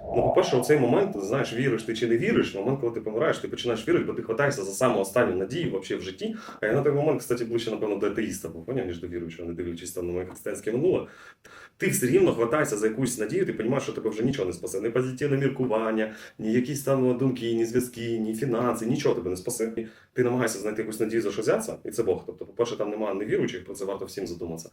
Ну, по-перше, у цей момент, знаєш, віриш ти чи не віриш, в момент, коли ти помираєш, ти починаєш вірити, бо ти хватаєшся за саму останню надію вообще в житті. А я на той момент, кстати, ближче, напевно, до атеїста був, поняв, ніж до віруючого, не дивлячись там на моє християнське минуле. Ти все рівно хватаєшся за якусь надію, ти розумієш, що тебе вже нічого не спасе. Ні позитивне міркування, ні якісь там думки, ні зв'язки, ні фінанси, нічого тебе не спасе. Ти намагаєшся знайти якусь надію за що взятися, і це Бог. Тобто, по-перше, там немає невіруючих, про це варто всім задуматися.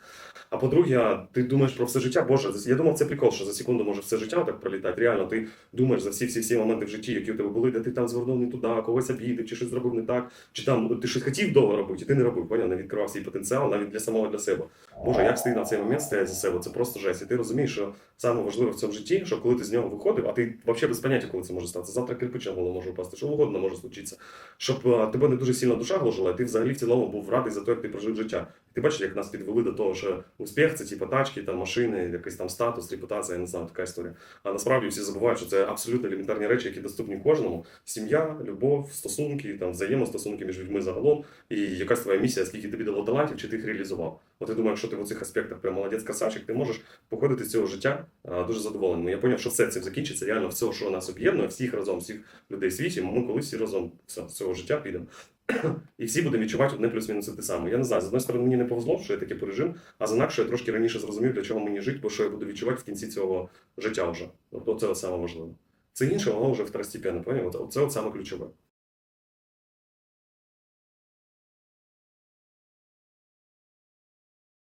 А по-друге, ти думаєш про все життя. Боже, я думав, це прикол, що за секунду може все життя так пролітати. Реально, ти думаєш за всі всі всі моменти в житті, які у тебе були, де ти там звернув не туди, когось обідив, чи щось зробив не так, чи там ти щось хотів довго робити, і ти не робив, поняв, не відкривав свій потенціал навіть для самого для себе. Боже, як стидно в цей момент стоять за себе, це просто жесть. І ти розумієш, що саме важливе в цьому житті, що коли ти з нього виходив, а ти взагалі без поняття, коли це може статися. Завтра кирпич на голову може впасти, що угодно може случитися. Щоб а, тебе не дуже сильно душа гложила, і ти взагалі в цілому був радий за те, як ти прожив життя. Ти бачиш, як нас підвели до того, що успіх це типу тачки, там машини, якийсь там статус, репутація, я не знаю, така історія. А насправді всі забувають, що це абсолютно елементарні речі, які доступні кожному: сім'я, любов, стосунки, там взаємостосунки між людьми загалом, і якась твоя місія, скільки тобі дало талантів, чи ти їх реалізував. От я думаю, якщо ти в цих аспектах прям молодець красавчик, ти можеш походити з цього життя дуже задоволеним. Я зрозумів, що все це закінчиться реально все, що нас об'єднує, всіх разом, всіх людей світі. Ми колись всі разом все, з цього життя підемо. І всі будемо відчувати одне плюс-мінус те саме. Я не знаю, з одної сторони, мені не повезло, що я таке пережив, а з інакше я трошки раніше зрозумів, для чого мені жити, бо що я буду відчувати в кінці цього життя вже. От це саме важливе. Це інше, воно вже второстепенно, поняв? От Це от саме ключове.